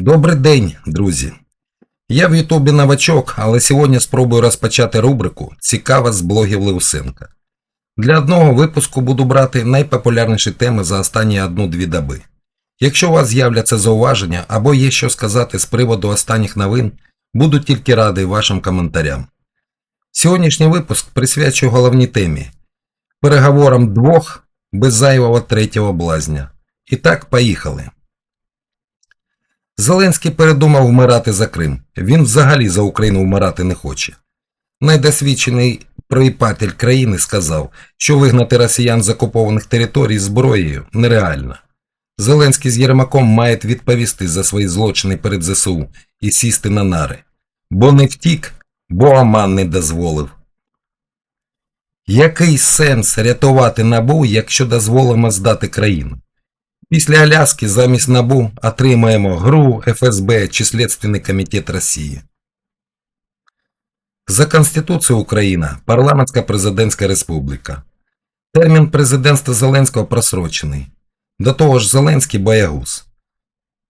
Добрий день, друзі. Я в Ютубі новачок, але сьогодні спробую розпочати рубрику Цікава з блогів Леусенка. Для одного випуску буду брати найпопулярніші теми за останні одну-дві доби. Якщо у вас з'являться зауваження або є що сказати з приводу останніх новин, буду тільки радий вашим коментарям. Сьогоднішній випуск присвячую головній темі переговорам двох без зайвого третього блазня. І так, поїхали. Зеленський передумав вмирати за Крим. Він взагалі за Україну вмирати не хоче. Найдосвідчений проїпатель країни сказав, що вигнати росіян з окупованих територій зброєю нереально. Зеленський з Єрмаком мають відповісти за свої злочини перед ЗСУ і сісти на нари. Бо не втік, бо Аман не дозволив. Який сенс рятувати набу, якщо дозволимо здати країну? Після Аляски замість НАБУ отримаємо ГРУ, ФСБ чи Слідственний комітет Росії. За Конституцією Україна парламентська президентська республіка. Термін президентства Зеленського просрочений. До того ж Зеленський боягуз.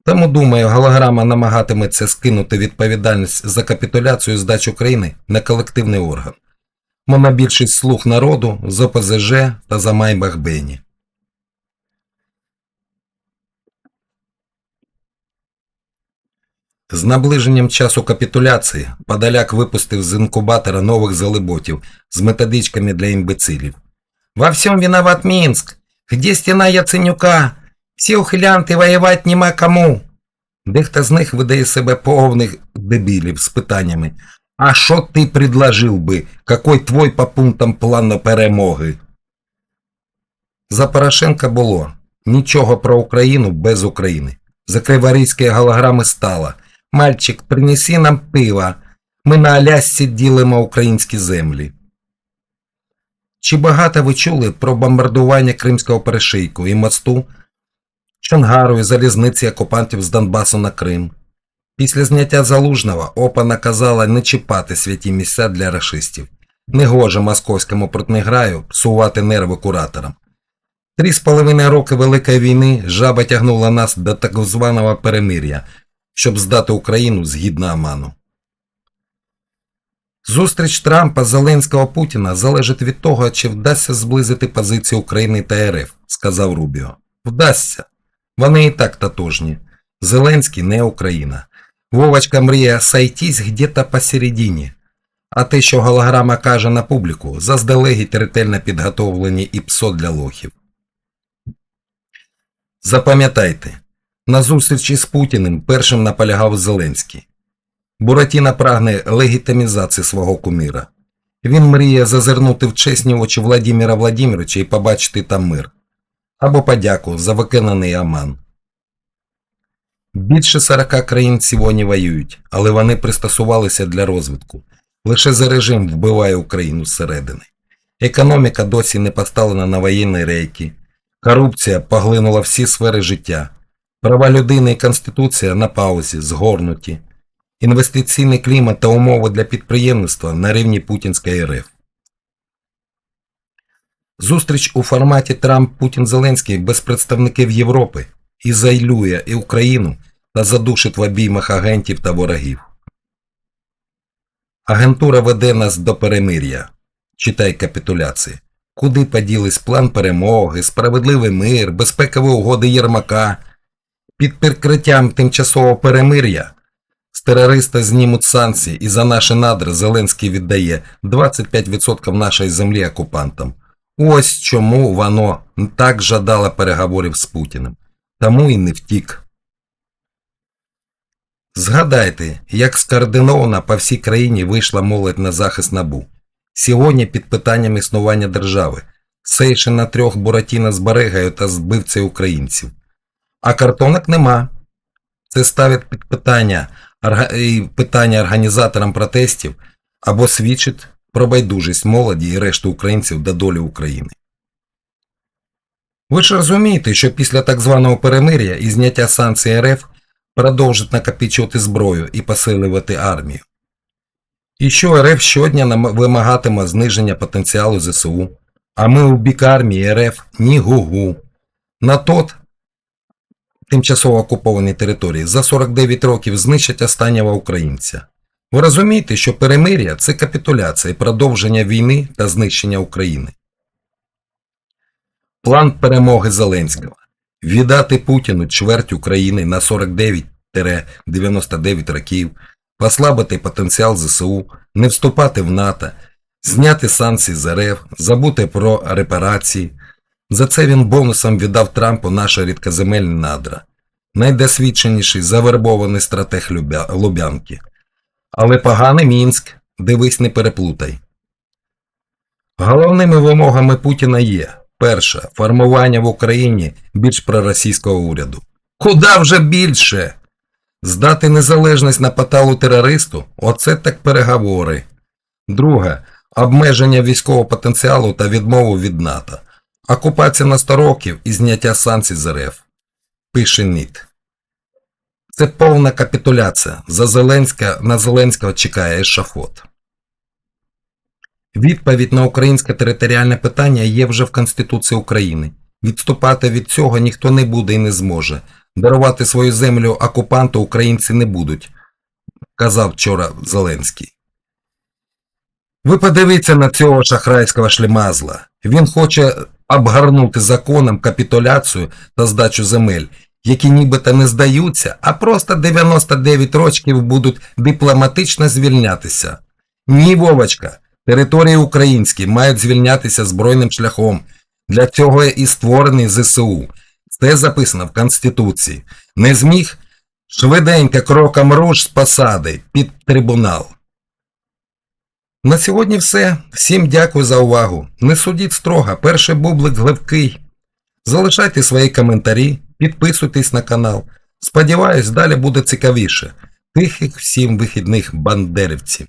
Тому, думаю, голограма намагатиметься скинути відповідальність за капітуляцію і здачу країни на колективний орган. Монобільшість слуг народу з ОПЗЖ та за Майбах Бені. З наближенням часу капітуляції Подоляк випустив з інкубатора нових залиботів з методичками для імбецилів. Во всем виноват Мінськ. Где стіна Яценюка? Всі ухилянти воювати нема кому. Дехто з них видає себе повних дебілів з питаннями. А що ти предложив би? Какой твой по пунктам план на перемоги? За Порошенка було нічого про Україну без України. За криворізькі голограми стало. Мальчик, принеси нам пива. Ми на Алясці ділимо українські землі. Чи багато ви чули про бомбардування Кримського перешийку і мосту, Чонгару і залізниці окупантів з Донбасу на Крим? Після зняття Залужного ОПА наказала не чіпати святі місця для рашистів. Негоже московському протнеграю псувати нерви кураторам. Три з половиною роки Великої війни жаба тягнула нас до так званого перемир'я, щоб здати Україну згідно Аману. Зустріч Трампа, Зеленського Путіна залежить від того, чи вдасться зблизити позиції України та РФ, сказав Рубіо. Вдасться. Вони і так татужні. Зеленський не Україна. Вовочка мріє сайтись где-то посередині. А те, що голограма каже на публіку, заздалегідь ретельно підготовлені і псо для лохів. Запам'ятайте, на зустрічі з Путіним першим наполягав Зеленський. Буратіна прагне легітимізації свого кумира. Він мріє зазирнути в чесні очі Владимира Владимировича і побачити там мир. Або подяку за виконаний Аман. Більше 40 країн сьогодні воюють, але вони пристосувалися для розвитку. Лише за режим вбиває Україну зсередини. Економіка досі не поставлена на воєнні рейки. Корупція поглинула всі сфери життя. Права людини і Конституція на паузі, згорнуті. Інвестиційний клімат та умови для підприємництва на рівні Путінської РФ. Зустріч у форматі Трамп-Путін-Зеленський без представників Європи ізолює і Україну та задушить в обіймах агентів та ворогів. Агентура веде нас до перемир'я. Читай капітуляції. Куди поділись план перемоги, справедливий мир, безпекові угоди Єрмака. Під прикриттям тимчасового перемир'я з терориста знімуть санкції і за наші надри Зеленський віддає 25% нашої землі окупантам. Ось чому воно так жадало переговорів з Путіним. Тому і не втік. Згадайте, як скоординовано по всій країні вийшла молодь на захист набу. Сьогодні під питанням існування держави. Сейши на трьох Буратіна з Баригою та збивцею українців. А картонок нема. Це ставить під питання, питання організаторам протестів або свідчить про байдужість молоді і решти українців до долі України. Ви ж розумієте, що після так званого перемир'я і зняття санкцій РФ продовжить накопичувати зброю і посилювати армію. І що РФ щодня вимагатиме зниження потенціалу ЗСУ, а ми у бік армії РФ ні гу-гу. На тот тимчасово окупованій території за 49 років знищать останнього українця. Ви розумієте, що перемир'я це капітуляція продовження війни та знищення України. План перемоги Зеленського віддати Путіну чверть України на 49-99 років, послабити потенціал ЗСУ, не вступати в НАТО, зняти санкції з РФ, забути про репарації. За це він бонусом віддав Трампу наші рідкоземельні надра, найдосвідченіший завербований стратег Лубянки. Але поганий Мінськ, дивись, не переплутай. Головними вимогами Путіна є перше формування в Україні більш проросійського уряду. Куда вже більше? Здати незалежність на поталу терористу оце так переговори. Друге обмеження військового потенціалу та відмову від НАТО. Окупація на 100 років і зняття санкцій з РФ. Пише НІТ. Це повна капітуляція. За Зеленська, на Зеленського чекає ешафот. Відповідь на українське територіальне питання є вже в Конституції України. Відступати від цього ніхто не буде і не зможе. Дарувати свою землю окупанту українці не будуть, казав вчора Зеленський. Ви подивіться на цього шахрайського шлемазла. Він хоче обгарнути законом капітуляцію та здачу земель, які нібито не здаються, а просто 99 років будуть дипломатично звільнятися. Ні, Вовочка, території українські мають звільнятися збройним шляхом. Для цього і створений ЗСУ. Це записано в Конституції. Не зміг швиденько кроком руш з посади під трибунал. На сьогодні все. Всім дякую за увагу. Не судіть строго, перший бублик глибкий. Залишайте свої коментарі, підписуйтесь на канал. Сподіваюсь, далі буде цікавіше. Тихих всім вихідних бандерівців.